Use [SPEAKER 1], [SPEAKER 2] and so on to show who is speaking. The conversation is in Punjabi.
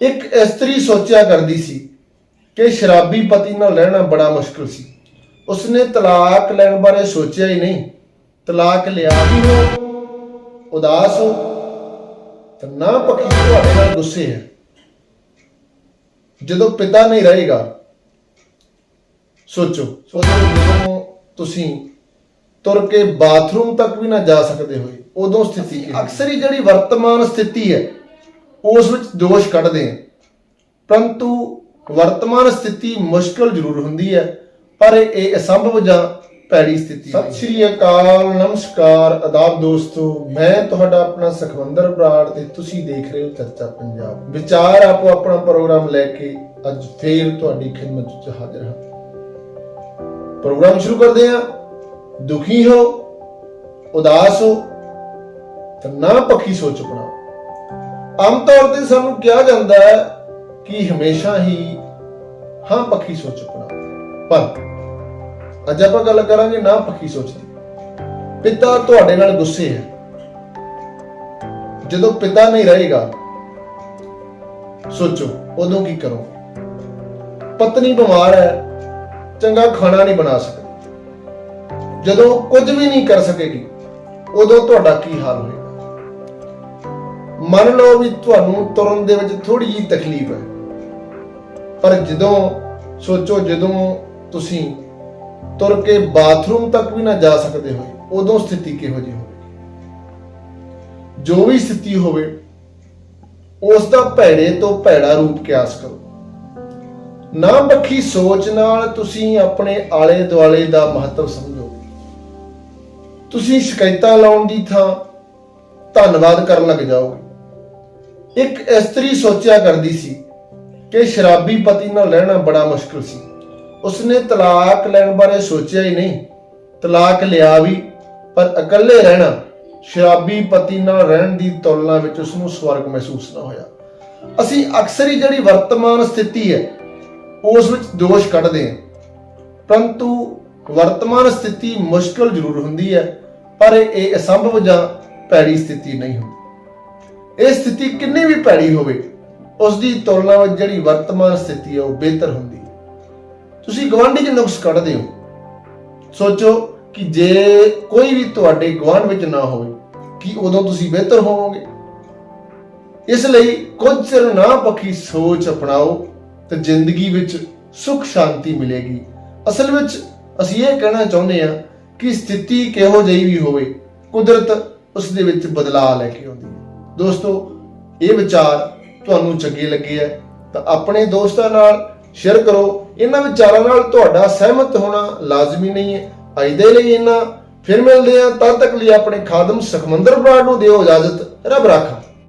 [SPEAKER 1] ਇੱਕ ਇਸਤਰੀ ਸੋਚਿਆ ਕਰਦੀ ਸੀ ਕਿ ਸ਼ਰਾਬੀ ਪਤੀ ਨਾਲ ਰਹਿਣਾ ਬੜਾ ਮੁਸ਼ਕਲ ਸੀ। ਉਸਨੇ ਤਲਾਕ ਲੈਣ ਬਾਰੇ ਸੋਚਿਆ ਹੀ ਨਹੀਂ। ਤਲਾਕ ਲਿਆ ਵੀ ਹੋ ਉਦਾਸ ਹੋ ਤਾਂ ਨਾ ਪੱਕੀ ਤੁਹਾਡੇ ਨਾਲ ਗੁੱਸੇ ਹੈ। ਜਦੋਂ ਪਿਤਾ ਨਹੀਂ ਰਹੇਗਾ ਸੋਚੋ ਸੋਚੋ ਜਦੋਂ ਤੁਸੀਂ ਤੁਰ ਕੇ ਬਾਥਰੂਮ ਤੱਕ ਵੀ ਨਾ ਜਾ ਸਕਦੇ ਹੋਏ ਉਦੋਂ ਸਥਿਤੀ ਅਕਸਰ ਹੀ ਜਿਹੜੀ ਵਰਤਮਾਨ ਸਥਿਤੀ ਹੈ ਉਸ ਵਿੱਚ ਦੋਸ਼ ਕੱਢਦੇ ਹਾਂ ਪਰੰਤੂ ਵਰਤਮਾਨ ਸਥਿਤੀ ਮੁਸ਼ਕਲ ਜ਼ਰੂਰ ਹੁੰਦੀ ਹੈ, ਪਰ ਇਹ- ਅਸੰਭਵ ਜਾਂ ਭੈੜੀ ਸਥਿਤੀ ਸਤਿ ਸ਼੍ਰੀ ਅਕਾਲ, ਨਮਸਕਾਰ ਆਦਾਬ ਦੋਸਤੋ, ਮੈਂ ਤੁਹਾਡਾ ਆਪਣਾ ਸੁਖਵੰਦਰ ਬਰਾੜ ਤੇ ਤੁਸੀਂ ਦੇਖ ਰਹੇ ਹੋ ਚਰਚਾ ਪੰਜਾਬ। ਵਿਚਾਰ ਆਪੋ ਆਪਣਾ ਪ੍ਰੋਗਰਾਮ ਲੈ ਕੇ ਅੱਜ ਫੇਰ ਤੁਹਾਡੀ ਖਿਦਮਤ ਵਿੱਚ ਹਾਜ਼ਰ ਹਾਂ। ਪ੍ਰੋਗਰਾਮ ਸ਼ੁਰੂ ਕਰਦੇ ਹਾਂ। ਦੁਖੀ ਹੋ, ਉਦਾਸ ਹੋ, ਤਾਂ ਨਾ ਪੱਕੀ ਸੋਚ ਬਣਾਓ। ਆਮ ਤੌਰ ਤੇ ਸਾਨੂੰ ਕਿਹਾ ਜਾਂਦਾ ਹੈ ਕਿ ਹਮੇਸ਼ਾ ਹੀ ਹਾਂ ਪੱਕੀ ਸੋਚ ਬਣਾਓ ਪਰ ਅੱਜ ਆਪਾਂ ਗੱਲ ਕਰਾਂਗੇ ਨਾ ਪੱਕੀ ਸੋਚ ਦੀ। ਪਿਤਾ ਤੁਹਾਡੇ ਨਾਲ ਗੁੱਸੇ ਹੈ। ਜਦੋਂ ਪਿਤਾ ਨਹੀਂ ਰਹੇਗਾ, ਸੋਚੋ, ਉਦੋਂ ਕੀ ਕਰੋ ਪਤਨੀ ਬਿਮਾਰ ਹੈ, ਚੰਗਾ ਖਾਣਾ ਨਹੀਂ ਬਣਾ ਸਕਦੀ। ਜਦੋਂ ਕੁਝ ਵੀ ਨਹੀਂ ਕਰ ਸਕੇਗੀ, ਉਦੋਂ ਤੁਹਾਡਾ ਕੀ ਹਾਲ ਹੋਏਗਾ? ਮੰਨ ਲਓ ਵੀ ਤੁਹਾਨੂੰ ਤੁਰਨ ਦੇ ਵਿੱਚ ਥੋੜੀ ਜਿਹੀ ਤਕਲੀਫ ਹੈ। ਪਰ ਜਦੋਂ, ਸੋਚੋ ਜਦੋਂ ਤੁਸੀਂ ਤੁਰ ਕੇ ਬਾਥਰੂਮ ਤੱਕ ਵੀ ਨਾ ਜਾ ਸਕਦੇ ਹੋ ਉਦੋਂ ਸਥਿਤੀ ਕਿਹੋ ਜਿਹੀ ਹੋਵੇਗੀ? ਜੋ ਵੀ ਸਥਿਤੀ ਹੋਵੇ, ਉਸ ਦਾ ਭੈੜੇ ਤੋਂ ਭੈੜਾ ਰੂਪ ਕਿਆਸ ਕਰੋ। ਨਾ ਬੱਖੀ ਸੋਚ ਨਾਲ ਤੁਸੀਂ ਆਪਣੇ ਆਲੇ ਦੁਆਲੇ ਦਾ ਮਹੱਤਵ ਸਮਝੋ। ਤੁਸੀਂ ਸ਼ਿਕਾਇਤਾਂ ਲਾਉਣ ਦੀ ਥਾਂ ਧੰਨਵਾਦ ਕਰਨ ਲੱਗ ਜਾਓਗੇ। ਇੱਕ ਇਸਤਰੀ ਸੋਚਿਆ ਕਰਦੀ ਸੀ ਕਿ ਸ਼ਰਾਬੀ ਪਤੀ ਨਾਲ ਰਹਿਣਾ ਬੜਾ ਮੁਸ਼ਕਲ ਸੀ। ਉਸਨੇ ਤਲਾਕ ਲੈਣ ਬਾਰੇ ਸੋਚਿਆ ਹੀ ਨਹੀਂ। ਤਲਾਕ ਲਿਆ ਵੀ, ਪਰ ਇਕੱਲੇ ਰਹਿਣਾ, ਸ਼ਰਾਬੀ ਪਤੀ ਨਾਲ ਰਹਿਣ ਦੀ ਤੁਲਨਾ ਵਿੱਚ ਉਸ ਨੂੰ ਸਵਰਗ ਮਹਿਸੂਸ ਨਾ ਹੋਇਆ। ਅਸੀਂ ਅਕਸਰ ਹੀ ਜਿਹੜੀ ਵਰਤਮਾਨ ਸਥਿਤੀ ਹੈ, ਉਸ ਵਿੱਚ ਦੋਸ਼ ਕੱਢਦੇ ਹਾਂ। ਪਰੰਤੂ ਵਰਤਮਾਨ ਸਥਿਤੀ ਮੁਸ਼ਕਲ ਜ਼ਰੂਰ ਹੁੰਦੀ ਹੈ, ਪਰ ਇਹ- ਇਹ ਅਸੰਭਵ ਜਾਂ ਭੈੜੀ ਸਥਿਤੀ ਨਹੀਂ ਹੁੰਦੀ। ਇਹ ਸਥਿਤੀ ਕਿੰਨੀ ਵੀ ਭੈੜੀ ਹੋਵੇ ਉਸ ਦੀ ਤੁਲਨਾ ਵਿੱਚ ਜਿਹੜੀ ਵਰਤਮਾਨ ਸਥਿਤੀ ਹੈ ਉਹ ਬਿਹਤਰ ਹੁੰਦੀ ਹੈ। ਤੁਸੀਂ ਗਵਾਂਢੀ 'ਚ ਨੁਕਸ ਕੱਢਦੇ ਹੋ। ਸੋਚੋ ਕਿ ਜੇ ਕੋਈ ਵੀ ਤੁਹਾਡੇ ਗਵਾਂਢ ਵਿੱਚ ਨਾ ਹੋਵੇ, ਕਿ ਉਦੋਂ ਤੁਸੀਂ ਬਿਹਤਰ ਹੋਵੋਗੇ? ਇਸ ਲਈ ਕੁਝ ਚਿਰ ਨਾ ਪੱਕੀ ਸੋਚ ਅਪਣਾਓ ਤੇ ਜ਼ਿੰਦਗੀ ਵਿੱਚ ਸੁਖ ਸ਼ਾਂਤੀ ਮਿਲੇਗੀ। ਅਸਲ ਵਿੱਚ ਅਸੀਂ ਇਹ ਕਹਿਣਾ ਚਾਹੁੰਦੇ ਹਾਂ ਕਿ ਸਥਿਤੀ ਕਿਹੋ ਜਿਹੀ ਵੀ ਹੋਵੇ, ਕੁਦਰਤ ਉਸ ਦੇ ਵਿੱਚ ਬਦਲਾਅ ਲੈ ਕੇ ਆਉਂਦੀ ਹੈ। ਦੋਸਤੋ, ਇਹ ਵਿਚਾਰ ਤੁਹਾਨੂੰ ਚੰਗੇ ਲੱਗੇ ਹੈ ਤਾਂ ਆਪਣੇ ਦੋਸਤਾਂ ਨਾਲ ਸ਼ੇਅਰ ਕਰੋ। ਇਹਨਾਂ ਵਿਚਾਰਾਂ ਨਾਲ ਤੁਹਾਡਾ ਸਹਿਮਤ ਹੋਣਾ ਲਾਜ਼ਮੀ ਨਹੀਂ ਹੈ। ਅੱਜ ਦੇ ਲਈ ਇਹਨਾਂ ਫਿਰ ਮਿਲਦੇ ਹਾਂ। ਤਦ ਤੱਕ ਲਈ ਆਪਣੇ ਖਾਦਮ ਸੁਖਮੰਦਰ ਬਰਾੜ ਨੂੰ ਦਿਓ ਇਜਾਜ਼ਤ। ਰੱਬ ਰਾਖਾ।